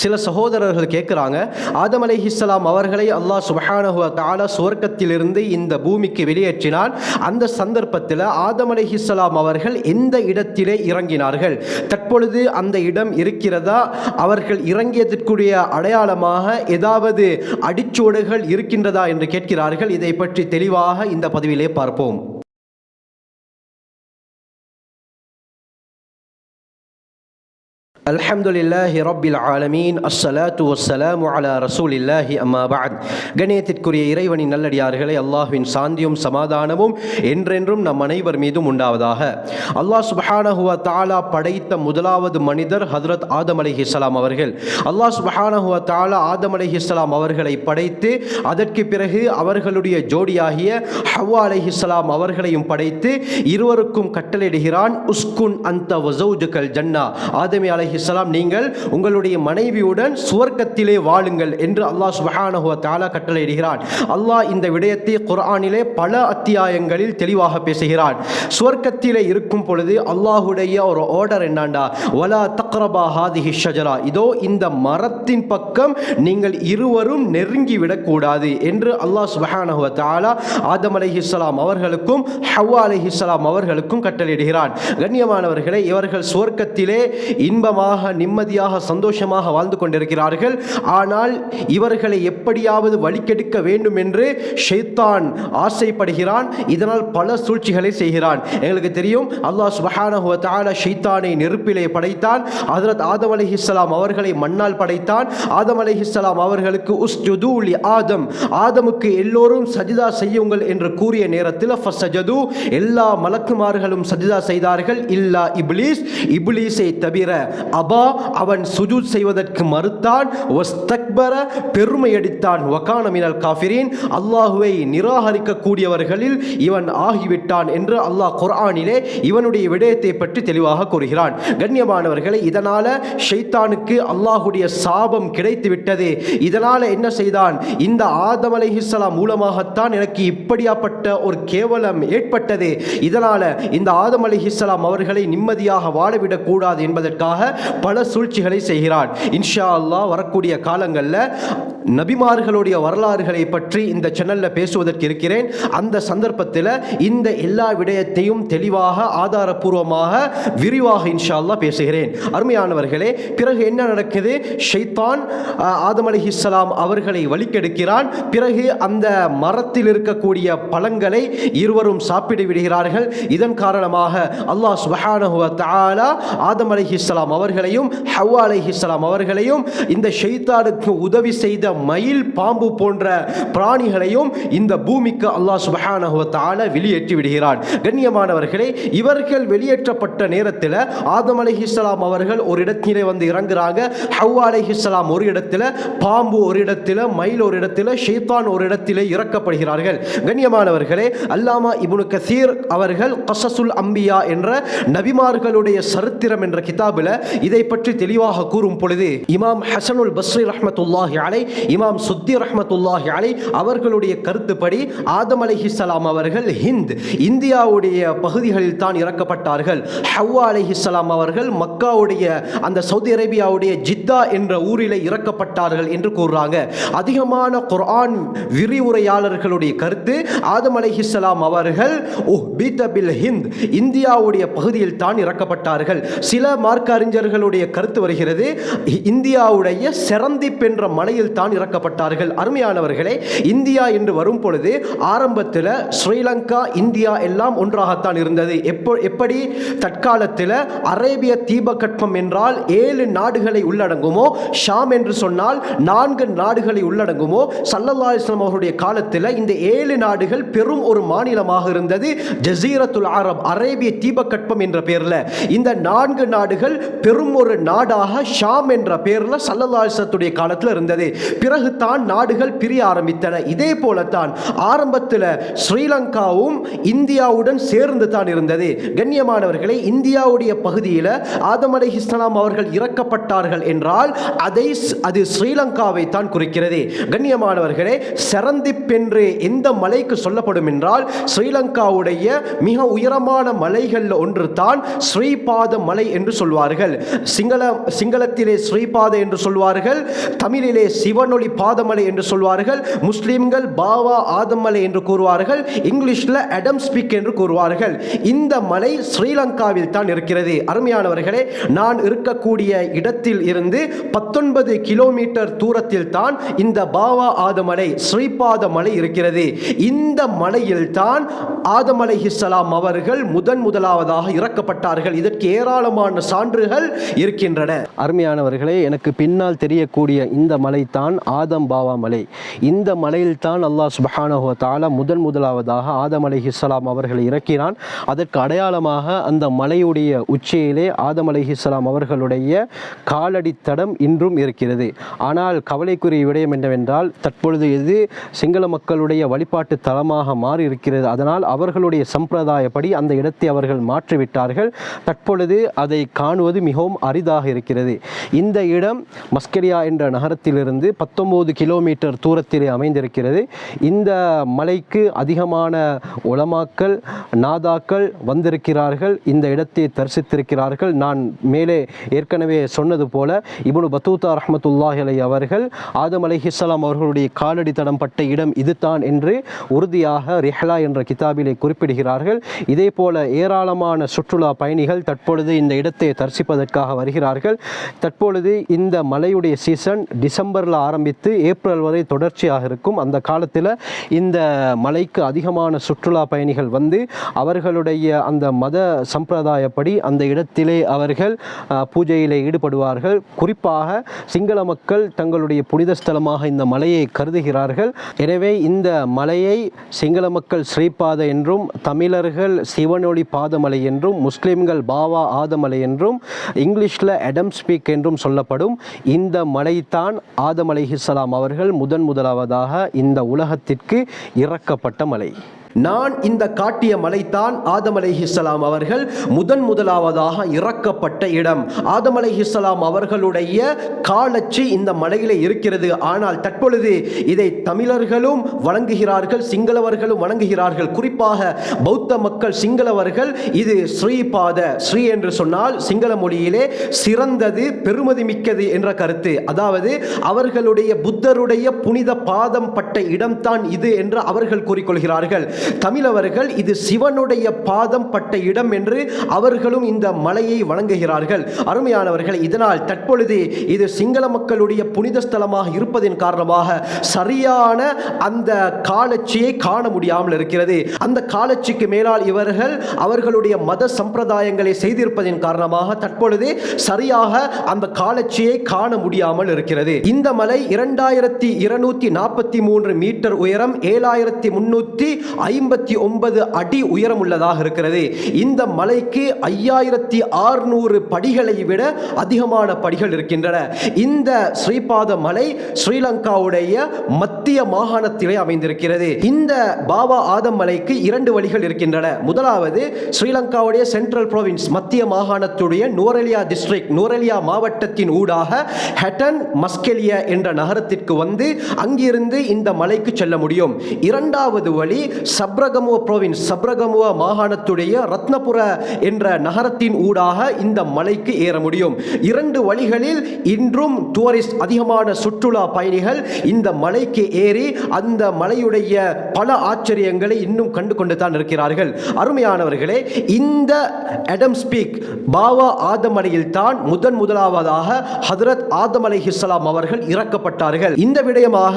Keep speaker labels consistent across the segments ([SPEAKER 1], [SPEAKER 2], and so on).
[SPEAKER 1] சில சகோதரர்கள் கேட்குறாங்க ஆதம் அலைஹிஸ்ஸலாம் அவர்களை அல்லாஹ் சுபஹானஹுவ தாலா சுவர்க்கத்திலிருந்து இந்த பூமிக்கு வெளியேற்றினால் அந்த சந்தர்ப்பத்தில் ஆதம் அலைஹிஸ்ஸலாம் அவர்கள் எந்த இடத்திலே இறங்கினார்கள்? தற்பொழுது அந்த இடம் இருக்கிறதா? அவர்கள் இறங்கியதற்குரிய அடையாளமாக ஏதாவது அடிச்சோடுகள் இருக்கின்றதா என்று கேட்கிறார்கள். இதை பற்றி தெளிவாக இந்த பதிவிலே பார்ப்போம். அல்ஹம்துலில்லாஹி ரப்பில் ஆலமீன். அஸ்ஸலாத்து வஸ்ஸலாமு அலா ரசூலில்லாஹி அம்மா பாத் கணேயத்திற்குரிய இறைவனின் நல்லடியார்களை அல்லாஹுவின் சாந்தியும் சமாதானமும் என்றென்றும் நம் அனைவர் மீதும் உண்டாவதாக. அல்லாஹ் சுபஹானஹுவ தாலா படைத்த முதலாவது மனிதர் ஹதரத் ஆதம் அலி இஸ்லாம் அவர்கள். அல்லாஹ் சுபஹானஹுவ தாலா ஆதம் அலி இஸ்லாம் அவர்களை படைத்து அதற்கு பிறகு அவர்களுடைய ஜோடியாகிய ஹவ்வா அலி இஸ்லாம் அவர்களையும் படைத்து இருவருக்கும் கட்டளையிடுகிறான் உஸ்குன் அந்த வசௌஜுக்கல் ஜன்னா. ஆதமி அலஹி அலைஹிஸ்ஸலாம் நீங்கள் உங்களுடைய மனைவியுடன் சுவர்க்கத்திலே வாழுங்கள் என்று அல்லாஹ் சுபஹானஹுவ தாலா கட்டளையிடுகிறான். அல்லாஹ் இந்த விடயத்தை குர்ஆனிலே பல அத்தியாயங்களில் தெளிவாக பேசுகிறான். சுவர்க்கத்திலே இருக்கும் பொழுது அல்லாஹுடைய ஒரு ஆர்டர் என்னாண்டா? ஒலா தக்ரபா ஹாதிஹி ஷஜரா. இதோ இந்த மரத்தின் பக்கம் நீங்கள் இருவரும் நெருங்கி விடக்கூடாது என்று அல்லாஹ் சுபஹானஹுவ தாலா ஆதம் அலிஹிஸ்லாம் அவர்களுக்கும் ஹவ்வா அலிஹிஸ்லாம் அவர்களுக்கும் கட்டளையிடுகிறான். கண்ணியமானவர்களே இவர்கள் சுவர்க்கத்திலே இன்பமாக நிம்மதியாக சந்தோஷமாக வாழ்ந்து கொண்டிருக்கிறார்கள். ஆனால் இவர்களை எப்படியாவது வழிக்கெடுக்க வேண்டும் என்று ஷைத்தான் ஆசைப்படுகிறான். இதனால் பல சூழ்ச்சிகளை செய்கிறான். எங்களுக்கு தெரியும் அல்லாஹ் சுபஹானஹு தாலா ஷெய்தானை ஷைத்தானை நெருப்பிலே படைத்தான். ஹஜரத் ஆதம் அலைஹிஸ்ஸலாம் அவர்களை மண்ணால் படைத்தான். ஆதம் அலைஹிஸ்ஸலாம் அவர்களுக்கு உஸ்ஜுது லி ஆதம். ஆதமுக்கு எல்லோரும் சஜிதா செய்யுங்கள் என்று கூறிய நேரத்தில் ஃபஸஜது எல்லா மலக்குமார்களும் சஜிதா செய்தார்கள். இல்லா இப்லீஸ் இப்லீஸை தவிர அபா அவன் சுஜூத் செய்வதற்கு மறுத்தான். ஒஸ்தக்பர பெருமையடித்தான் வகான மினல் காஃபிரீன் அல்லாஹுவை நிராகரிக்கக்கூடியவர்களில் இவன் ஆகிவிட்டான் என்று அல்லாஹ் குர்ஆனிலே இவனுடைய விடயத்தை பற்றி தெளிவாக கூறுகிறான். கண்ணியமானவர்களை இதனால் ஷைத்தானுக்கு அல்லாஹுடைய சாபம் கிடைத்து விட்டது இதனால் என்ன செய்தான்? இந்த ஆதம் அலைஹிஸ்லாம் மூலமாகத்தான் எனக்கு இப்படியாப்பட்ட ஒரு கேவலம் ஏற்பட்டது. இதனால் இந்த ஆதம் அலைஹிஸ்ஸலாம் அவர்களை நிம்மதியாக வாழவிடக்கூடாது என்பதற்காக பல சூழ்ச்சிகளை செய்கிறான். இன்ஷா அல்லாஹ் வரக்கூடிய காலங்களில் நபிமார்களுடைய வரலாறுகளை பற்றி இந்த சேனலில் பேசுவதற்கு இருக்கிறேன். அந்த சந்தர்ப்பத்தில் இந்த எல்லா விடயத்தையும் தெளிவாக ஆதாரபூர்வமாக விரிவாக இன்ஷா அல்லாஹ் பேசுகிறேன். அருமையானவர்களே பிறகு என்ன நடக்குது? ஷைத்தான் ஆதம் அலி இஸ்லாம் அவர்களை வழிக்கெடுக்கிறான். பிறகு அந்த மரத்தில் இருக்கக்கூடிய பழங்களை இருவரும் சாப்பிட்டு விடுகிறார்கள். இதன் காரணமாக அல்லாஹ் சுபஹானஹு தாலா ஆதம் அலி இஸ்லாம் அவர்களையும் ஹவ்வா இஸ்லாம் அவர்களையும் இந்த ஷெய்தானுக்கு உதவி செய்த மயில் பாம்பு போன்ற பிராணிகளையும் இந்த பூமிக்கு அல்லாஹ் சுபஹானஹு வ வெளியேற்றி விடுகிறான். கண்ணியமானவர்களே இவர்கள் வெளியேற்றப்பட்ட நேரத்தில் ஆதம் அலைஹிஸ்ஸலாம் அவர்கள் ஒரு இடத்திலே வந்து இறங்குறாங்க. ஹவ்வா அலைஹிஸ்லாம் ஒரு இடத்துல பாம்பு ஒரு இடத்துல மயில் ஒரு இடத்துல ஷெய்தான் ஒரு இடத்திலே இறக்கப்படுகிறார்கள். கண்ணியமானவர்களே அல்லாமா இபுனு கசீர் அவர்கள் கசசுல் அம்பியா என்ற நபிமார்களுடைய சரித்திரம் என்ற கிதாபில் இதை பற்றி தெளிவாக கூறும் பொழுது இமாம் ஹசனுல் பஸ்ரி ரஹமத்துல்லாஹி அலை இமாம் சுத்தி ரஹமத்துல்லாஹி அலை அவர்களுடைய கருத்துப்படி ஆதம் அலைஹிஸ்ஸலாம் அவர்கள் ஹிந்த் இந்தியாவுடைய பகுதிகளில் தான் இறக்கப்பட்டார்கள். ஹவ்வா அலைஹிஸ்ஸலாம் அவர்கள் மக்காவுடைய அந்த சவுதி அரேபியாவுடைய ஜித்தா என்ற ஊரில் இறக்கப்பட்டார்கள் என்று கூறுறாங்க. அதிகமான குர்ஆன் விரிவுரையாளர்களுடைய கருத்து ஆதம் அலைஹிஸ்லாம் அவர்கள் பீத்தபில் ஹிந்த் இந்தியாவுடைய பகுதியில் தான் இறக்கப்பட்டார்கள். சில மார்க்க அறிஞர்களுடைய கருத்து வருகிறது இந்தியாவுடைய செரந்திப் என்ற மலையில் தான் இறக்கப்பட்டார்கள் அருமையானவர்களே இந்தியா என்று வரும் பொழுது ஆரம்பத்தில் ஸ்ரீலங்கா இந்தியா எல்லாம் ஒன்றாகத்தான் இருந்தது. எப்போ எப்படி? தற்காலத்தில் அரேபிய தீபகற்பம் என்றால் ஏழு நாடுகளை உள்ளடங்குமோ? ஷாம் என்று சொன்னால் நான்கு நாடுகளை உள்ளடங்குமோ? சல்லல்லா இஸ்லாம் அவருடைய காலத்தில் இந்த ஏழு நாடுகள் பெரும் ஒரு மாநிலமாக இருந்தது. ஜசீரத்துல் அரப் அரேபிய தீபகற்பம் என்ற பெயரில் இந்த நான்கு நாடுகள் பெரும் ஒரு நாடாக ஷாம் என்ற பெயரில் சல்லல்லா இஸ்லத்துடைய காலத்தில் இருந்தது. பிறகு தான் நாடுகள் பிரிய ஆரம்பித்தன. இதே போலத்தான் ஆரம்பத்தில் ஸ்ரீலங்காவும் இந்தியாவுடன் சேர்ந்து தான் இருந்தது. கண்ணியமானவர்களை இந்தியாவுடைய பகுதியில் ஆதம் இஸ்லாம் அவர்கள் இறக்கப்பட்டார்கள் என்றால் அதை அது ஸ்ரீலங்காவை தான் குறிக்கிறது. கண்ணியமானவர்களே சரந்திப்பென்று என்று எந்த மலைக்கு சொல்லப்படும் என்றால் ஸ்ரீலங்காவுடைய மிக உயரமான மலைகளில் ஒன்று தான் ஸ்ரீபாத மலை என்று சொல்வார்கள். சிங்கள சிங்களத்திலே ஸ்ரீபாத என்று சொல்வார்கள் தமிழிலே சிவனொளி பாதமலை என்று சொல்வார்கள் முஸ்லிம்கள் பாவா ஆதமலை என்று கூறுவார்கள் இங்கிலீஷில் அடம் ஸ்பீக் என்று கூறுவார்கள். இந்த மலை ஸ்ரீலங்காவில் தான் இருக்கிறது. அருமையானவர்களே நான் நான் இருக்கக்கூடிய இடத்தில் இருந்து பத்தொன்பது கிலோமீட்டர் தூரத்தில் தான் இந்த பாவா ஆதமலை ஸ்ரீபாத மலை இருக்கிறது. இந்த மலையில் தான் ஆதம் அலைஹிஸ்ஸலாம் அவர்கள் முதன் முதலாவதாக இறக்கப்பட்டார்கள். இதற்கு ஏராளமான சான்றுகள் இருக்கின்றன. அருமையானவர்களே எனக்கு பின்னால் தெரியக்கூடிய இந்த மலை தான் ஆதம் பாவா மலை. இந்த மலையில் தான் அல்லாஹ் சுபஹானஹோ தாலா முதன் முதலாவதாக ஆதம் அலைஹிஸ்ஸலாம் அவர்களை இறக்கினான். அதற்கு அடையாளமாக அந்த மலையுடைய உச்சியிலே ஆதம் அலைஹிஸ்ஸலாம் அவர்களுடைய காலடி தடம் இன்றும் இருக்கிறது. ஆனால் கவலைக்குரிய விடயம் என்னவென்றால் தற்பொழுது இது சிங்கள மக்களுடைய வழிபாட்டு தலமாக மாறி இருக்கிறது அதனால் அவர்களுடைய சம்பிரதாயப்படி அந்த இடத்தை அவர்கள் மாற்றிவிட்டார்கள். தற்பொழுது அதை காணுவது மிகவும் அரிதாக இருக்கிறது. இந்த இடம் மஸ்கரியா என்ற நகரத்திலிருந்து பத்தொம்போது கிலோமீட்டர் தூரத்திலே அமைந்திருக்கிறது. இந்த மலைக்கு அதிகமான உலமாக்கள் நாதாக்கள் வந்திருக்கிறார்கள். இந்த இடத்தை தரிசித்திருக்கிறார்கள். நான் மேல் ஏற்கனவே சொன்னது போல இபுனு பத்தூத்தா ரஹ்மத்துல்லாஹி அலை அவர்கள் ஆதம் அலைஹிஸ்ஸலாம் அவர்களுடைய காலடி தடம் பட்ட இடம் இதுதான் என்று உறுதியாக ரிஹ்லா என்ற கிதாபிலே குறிப்பிடுகிறார்கள். இதே போல ஏராளமான சுற்றுலா பயணிகள் தற்பொழுது இந்த இடத்தை தரிசிப்பதற்காக வருகிறார்கள். தற்பொழுது இந்த மலையுடைய சீசன் டிசம்பரில் ஆரம்பித்து ஏப்ரல் வரை தொடர்ச்சியாக இருக்கும். அந்த காலத்தில் இந்த மலைக்கு அதிகமான சுற்றுலா பயணிகள் வந்து அவர்களுடைய அந்த மத சம்பிரதாயப்படி அந்த இடத்திலே அவர்கள் பூஜையில் ஈடுபடுவார்கள். குறிப்பாக சிங்கள மக்கள் தங்களுடைய புனித ஸ்தலமாக இந்த மலையை கருதுகிறார்கள். எனவே இந்த மலையை சிங்கள மக்கள் ஸ்ரீபாத என்றும் தமிழர்கள் சிவனொளி பாதமலை என்றும் முஸ்லிம்கள் பாவா ஆதமலை என்றும் இங்கிலீஷில் அடம் ஸ்பீக் என்றும் சொல்லப்படும். இந்த மலைதான் ஆதம் அலைஹிஸ்ஸலாம் அவர்கள் முதன் முதலாவதாக இந்த உலகத்திற்கு இறக்கப்பட்ட மலை. நான் இந்த காட்டிய மலைதான் ஆதம் அலைஹிஸ்ஸலாம் அவர்கள். முதன் முதலாவதாக இறக்கப்பட்ட இடம். ஆதம் அலைஹிஸ்ஸலாம் அவர்களுடைய காலச்சு இந்த மலையில இருக்கிறது. ஆனால் தற்பொழுது இதை தமிழர்களும் வணங்குகிறார்கள் சிங்களவர்களும் வணங்குகிறார்கள். குறிப்பாக பௌத்த மக்கள் சிங்களவர்கள் இது ஸ்ரீபாத ஸ்ரீ என்று சொன்னால் சிங்கள மொழியிலே சிறந்தது பெருமதி மிக்கது என்ற கருத்து. அதாவது அவர்களுடைய புத்தருடைய புனித பாதம் பட்ட இடம்தான் இது என்று அவர்கள் கூறிக்கொள்கிறார்கள். தமிழவர்கள் இது சிவனுடைய பாதம் பட்ட இடம் என்று அவர்களும் இந்த மலையை வணங்குகிறார்கள். அருமையானவர்கள் இதனால் தற்பொழுது இது சிங்கள மக்களுடைய புனித ஸ்தலமாக இருப்பதின் காரணமாக சரியான அந்த காலச்சியை காண முடியாமல் இருக்கிறது. அந்த காலச்சிக்கு மேலால் இவர்கள் அவர்களுடைய மத சம்பிரதாயங்களை செய்திருப்பதின் காரணமாக தற்பொழுது சரியாக அந்த காலச்சியை காண முடியாமல் இருக்கிறது. இந்த மலை இரண்டாயிரத்தி இருநூத்தி நாற்பத்தி மூன்று மீட்டர் உயரம் ஏழாயிரத்தி முன்னூத்தி ஐம்பத்தி ஒன்பது அடி உயரம் உள்ளதாக இருக்கிறது. இந்த மலைக்கு ஐயாயிரத்தி ஆறுநூறு படிகளை விட அதிகமான படிகள் இருக்கின்றன. இந்த ஸ்ரீபாத மலை ஸ்ரீலங்காவுடைய மத்திய மாகாணத்திலே அமைந்திருக்கிறது. இந்த பாபா ஆதம் மலைக்கு இரண்டு வழிகள் இருக்கின்றன. முதலாவது ஸ்ரீலங்காவுடைய சென்ட்ரல் ப்ரோவின்ஸ் மத்திய மாகாணத்துடைய நூரலியா டிஸ்ட்ரிக்ட் நூரலியா மாவட்டத்தின் ஊடாக ஹெட்டன் மஸ்கெலியா என்ற நகரத்திற்கு வந்து அங்கிருந்து இந்த மலைக்கு செல்ல முடியும். இரண்டாவது வழி சப்ரகமுவ புரோவின் சப்ரகமுவ மாகாணத்துடைய ரத்னபுர என்ற நகரத்தின் ஊடாக இந்த மலைக்கு ஏற முடியும். இரண்டு வழிகளில் இன்றும் டூரிஸ்ட் அதிகமான சுற்றுலா பயணிகள் இந்த மலைக்கு ஏறி அந்த மலையுடைய பல ஆச்சரியங்களை இன்னும் கண்டு கொண்டு தான் இருக்கிறார்கள். அருமையானவர்களே இந்த அடம் ஸ்பீக் பாவா ஆதமலையில் தான் முதன் முதலாவதாக ஹதரத் ஆதம் அலைஹிஸ்ஸலாம் அவர்கள் இறக்கப்பட்டார்கள். இந்த விடயமாக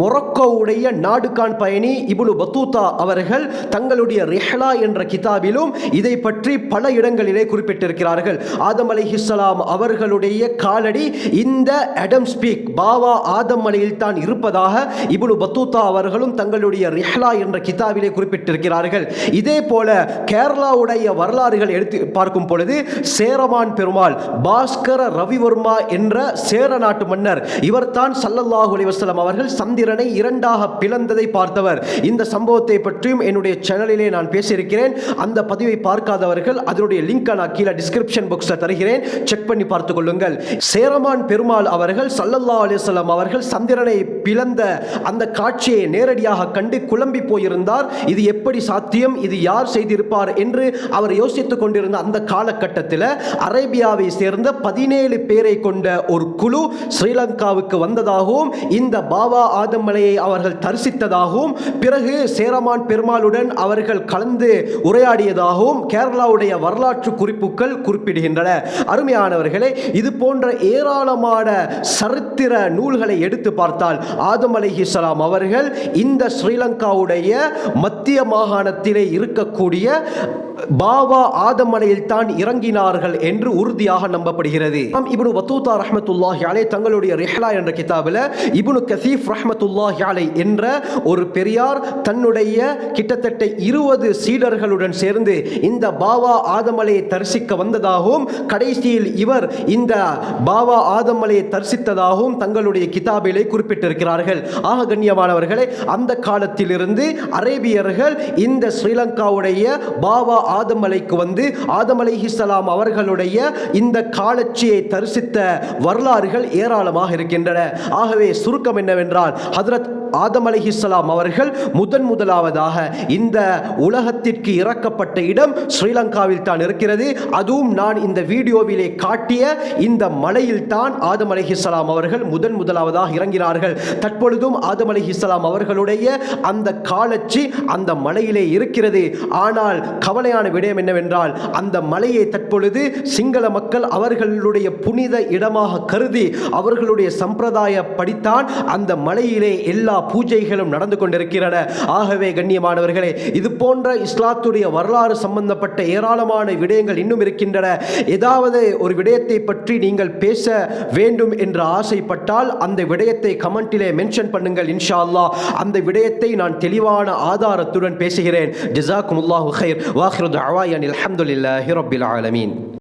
[SPEAKER 1] மொரக்கோவுடைய நாடுகான் பயணி இப்னு பத்தூதா அவர்கள் தங்களுடைய ரெஹ்லா என்ற கிதாபிலும் இதை பற்றி பல இடங்களிலே குறிப்பிட்டிருக்கிறார்கள். ஆதம் அலைஹிஸ்ஸலாம் அவர்களுடைய காலடி இந்த அடம் ஸ்பீக் பாவா ஆதம் மலையில் தான் இருப்பதாக இபுனு பத்தூத்தா அவர்களும் தங்களுடைய ரெஹ்லா என்ற கிதாபிலே குறிப்பிட்டிருக்கிறார்கள். இதே போல கேரளாவுடைய வரலாறுகள் எடுத்து பார்க்கும் பொழுது சேரமான் பெருமாள் பாஸ்கர ரவிவர்மா என்ற சேர நாட்டு மன்னர் இவர்தான் சல்லல்லாஹு அலி வஸல்லம் அவர்கள் சந்திரனை இரண்டாக பிளந்ததை பார்த்தவர். இந்த சம்பவத்தை பற்றியும் என்னுடைய சேனலிலே நான் பேசியிருக்கிறேன். அந்த பதிவை பார்க்காதவர்கள் அதனுடைய லிங்கை நான் கீழே டிஸ்கிரிப்ஷன் பாக்ஸில் தருகிறேன். செக் பண்ணி பார்த்துக் கொள்ளுங்கள். சேரமான் பெருமாள் அவர்கள் சல்லல்லா அலிஸ்லாம் அவர்கள் சந்திரனை பிளந்த அந்த காட்சியை நேரடியாக கண்டு குழம்பி போயிருந்தார். இது எப்படி சாத்தியம்? இது யார் செய்திருப்பார் என்று அவர் யோசித்துக் கொண்டிருந்த அந்த காலகட்டத்தில் அரேபியாவை சேர்ந்த பதினேழு பேரை கொண்ட ஒரு குழு ஸ்ரீலங்காவுக்கு வந்ததாகவும் இந்த பாபா ஆதமலையை அவர்கள் தரிசித்ததாகவும் பிறகு சேரமான் பெருமாளுடன் அவர்கள் கலந்து உரையாடியதாகவும் கேரளாவுடைய வரலாற்று குறிப்புகள் குறிப்பிடுகின்றன. அருமையானவர்களே இது போன்ற ஏராளமான சரித்திர நூல்களை எடுத்து பார்த்தால் ஆதம் அலிஹிஸ்லாம் அவர்கள் இந்த ஸ்ரீலங்காவுடைய மத்திய மாகாணத்திலே இருக்கக்கூடிய பாபா ஆதமலையில் தான் இறங்கினார்கள் என்று உறுதியாக நம்பப்படுகிறது. நாம் வத்தூதா ரஹமத்துல்லாஹி அலை தங்களுடைய ரிஹ்லா என்ற கிதாபில் இபுனு கசீஃப் ரஹமத்துல்லாஹி அலை என்ற ஒரு பெரியார் தன்னுடைய கிட்டத்தட்ட இருபது சீடர்களுடன் சேர்ந்து இந்த பாபா ஆதமலையை தரிசிக்க வந்ததாகவும் கடைசியில் இவர் இந்த பாபா ஆதமலையை தரிசித்ததாகவும் தங்களுடைய கிதாபிலே குறிப்பிட்டிருக்கிறார்கள். ஆக கண்ணியமானவர்களே அந்த காலத்திலிருந்து அரேபியர்கள் இந்த ஸ்ரீலங்காவுடைய பாபா ஆதமலைக்கு வந்து ஆதமலை இஸ்லாம் அவர்களுடைய இந்த காலச்சியை தரிசித்த வரலாறுகள் ஏராளமாக இருக்கின்றன. ஆகவே சுருக்கம் என்னவென்றால் ஹதரத் ஆதம் அலைஹிஸ்ஸலாம் அவர்கள் முதன் முதலாவதாக இந்த உலகத்திற்கு இறக்கப்பட்ட இடம் ஸ்ரீலங்காவில் தான் இருக்கிறது. அதுவும் நான் இந்த வீடியோவிலே காட்டிய இந்த மலையில் தான் ஆதம் அலைஹிஸ்ஸலாம் அவர்கள் முதன் முதலாவதாக இறங்கினார்கள். தற்பொழுதும் ஆதம் அலைஹிஸ்ஸலாம் அவர்களுடைய அந்த காலச்சி அந்த மலையிலே இருக்கிறது. ஆனால் கவலையான விடயம் என்னவென்றால் அந்த மலையை தற்பொழுது சிங்கள மக்கள் அவர்களுடைய புனித இடமாக கருதி அவர்களுடைய சம்பிரதாய படித்தான் அந்த மலையிலே எல்லா பூஜைகளும் நடந்து கொண்டிருக்கின்றன ஆகவே கண்ணியமானவர்களே இது போன்ற இஸ்லாத்துடைய வரலாறு சம்பந்தப்பட்ட ஏராளமான விடயங்கள் இன்னும் இருக்கின்றன. ஏதாவது ஒரு விடயத்தை பற்றி நீங்கள் பேச வேண்டும் என்று ஆசைப்பட்டால் அந்த விடயத்தை கமெண்டிலே மென்ஷன் பண்ணுங்கள் இன்ஷா அல்லாஹ் அந்த விடயத்தை நான் தெளிவான ஆதாரத்துடன் பேசுகிறேன். ஜிசாக்குமுல்லாஹு ஹைர் வாஹிரு அவாயன் அலமதுல்லாஹி ரபில் ஆலமீன்.